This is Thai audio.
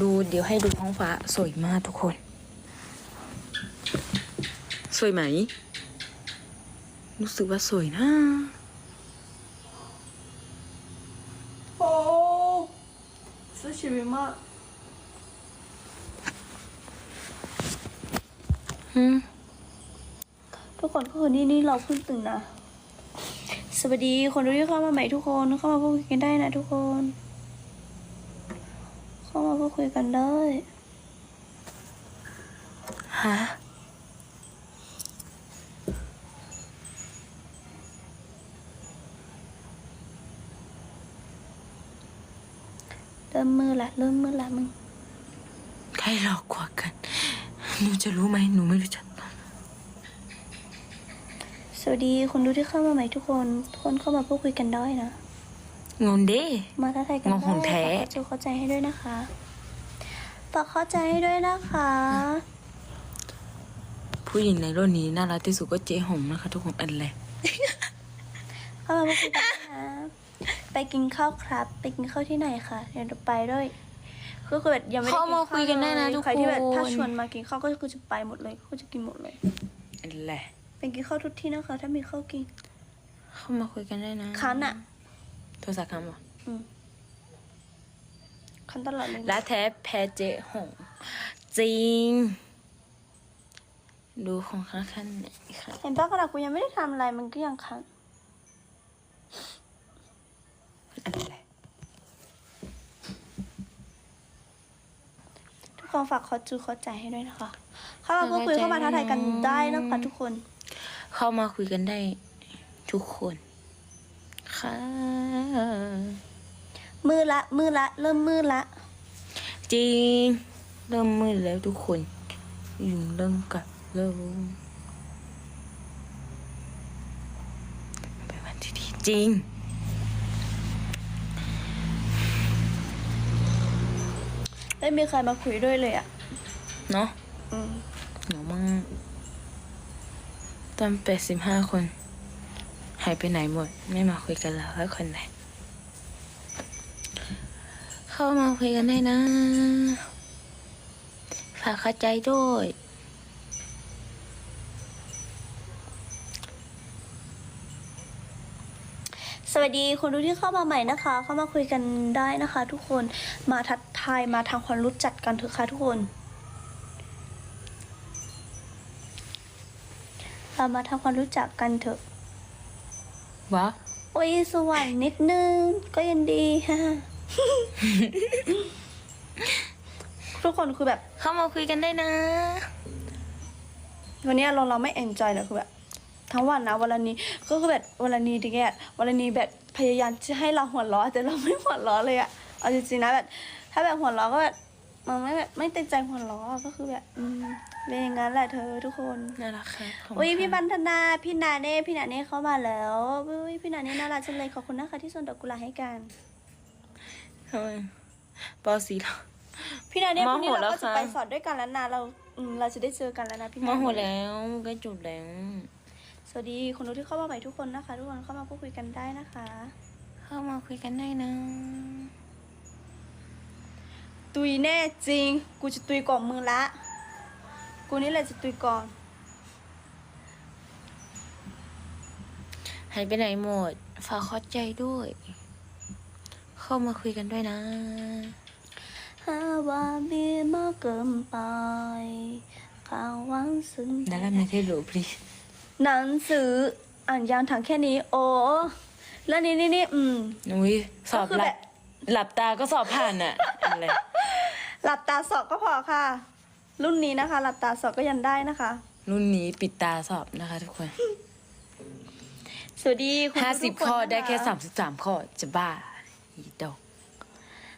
ดูเดี๋ยวให้ดูท้องฟ้าสวยมากทุกคน สวยไหม รู้สึกว่าสวยนะโอ้สู้ชีวิตมากอืมทุกคนก็คือนี่นี่เราเพิ่งตื่นนะ สวัสดีคนดูที่เข้ามาใหม่ทุกคนเข้ามาพูดคุยกันได้นะทุกคน เข้ามาพูดคุยกันได้ฮะเริ่มมือละเริ่มมือละมึง ใครหลอกกว่ากัน หนูจะรู้ไหมหนูไม่รู้จักสวัสดีคนดูที่เข้ามาใหม่ทุกคนทุกคนเข้ามาพูดคุยกันได้นะ งงเด้มาทักทายกันงได้งของแท้ฝากเข้าใจเข้าใจให้ด้วยนะคะฝากเข้าใจให้ด้วยนะคะ ผู้หญิงในโลกนี้น่ารักที่สุดก็เจ๊หงนะคะทุกคนอันแหละเข้ามาพูดคุยกันนะไปกินข้าวครับ ไปกินข้าวที่ไหนคะเดี๋ยวเราไปด้วยก็คือแบบยังไม่ได้เข้ามาคุยกันได้นะเลยทุกใครที่แบบคนถ้าชวนมากินข้าวก็คือจะไปหมดเลยก็จะกินหมดเลยอันแหละไปกินข้าวทุกที่นะคะ ถ้ามีข้าวกิน เข้ามาคุยกันได้นะคันอะ โทรศัพท์คำเหรออืมคันตลอดเลยและแท้แพ้เจ๊หง จริง ดูของข้างๆหน่อยค่ะเห็นปะขนาดกูยังไม่ได้ทำอะไรมันก็ยังคันอันแหละทุกคนฝากขอจูขอใจให้ด้วยนะคะ เข้ามาพูดคุยเข้ามาท้าทายกันได้นะคะทุกคน เข้ามาคุยกันได้ทุกคน ค่ะ มือละ มือละ เริ่มมือละ จริง เริ่มมืดแล้วทุกคนยุงเริ่มกลับแล้วเป็นวันที่ดีจริงไม่มีใครมาคุยด้วยเลยอะเนาะอืมหนูมั่งตอนแปดสิบห้าคนหายไปไหนหมด ไม่มาคุยกันแล้วแล้วคนไหน เข้ามาคุยกันได้นะ ฝากเข้าใจด้วยสวัสดีคนดูที่เข้ามาใหม่นะคะ เข้ามาคุยกันได้นะคะ ทุกคนมาทักทายมาทำความรู้จักกันเถอะค่ะทุกคน เรามาทำความรู้จักกันเถอะ วะ โอ้ยสวรรค์นิดนึง ก็ยังดีฮะ ทุกคนคือแบบ เข้ามาคุยกันได้นะ วันนี้เราเราไม่เอนจอยเลยคือแบบทั้งวันนะวันละนี้ก็คือแบบวันละนี้ดิแกวันละนี้แบบพยายามจะให้เราหัวเราะแต่เราไม่หัวเราะเลยอะเอาจริงๆนะแบบถ้าแบบหัวเราะก็แบบ มันไม่แบบไม่เต็มใจหัวเราะอะก็คือแบบอืมเป็นอย่างนั้นแหละเธอทุกคนน่ารักค่ะขบคุณอุ้ยพี่ค่ะบันธนาพี่นาเน่พี่นาเน่เข้ามาแล้วอุ้ยพี่นาเน่น่ารักจังเลยขอบคุณนะคะที่ส่งดอกกุหลาบให้กัน ทำไมปอสีเหรอพี่นาเน่มพองรุ่งนี้หัวเราแล้วก็จะค่ะ ไปสอนด้วยกันแล้วนะเราอืมเราจะได้เจอกันแล้วนะพี่มานาหัวเน่แล้วใกล้จบแล้วสวัสดีคนดูที่เข้ามาใหม่ทุกคนนะคะ ทุกคนเข้ามาพูดคุยกันได้นะคะ เข้ามาคุยกันได้นะ ตุยแน่จริง กูจะตุยก่อนมึงละ กูนี่แหละจะตุยก่อน หายไปไหนหมด ฝากเข้าใจด้วย เข้ามาคุยกันด้วยนะหาว่าบีมากเกินไปข่าวหวังซึ้ง ดาราไม่ได้รู้พลีหนังสืออ่านยางถังแค่นี้ โอ้แล้วนี่นี่นี่อืม อุ้ยสอบก็คือหลัแบบบหลับตาก็สอบผ่านอะอะไร หลับตาสอบก็พอค่ะ รุ่นนี้นะคะ หลับตาสอบก็ยังได้นะคะ รุ่นนี้ปิดตาสอบนะคะทุกคนสวัสดีคุณห้าสิบทุกๆข้อได้นะะแค่สามสิบสามข้อจะบ้าอีดอก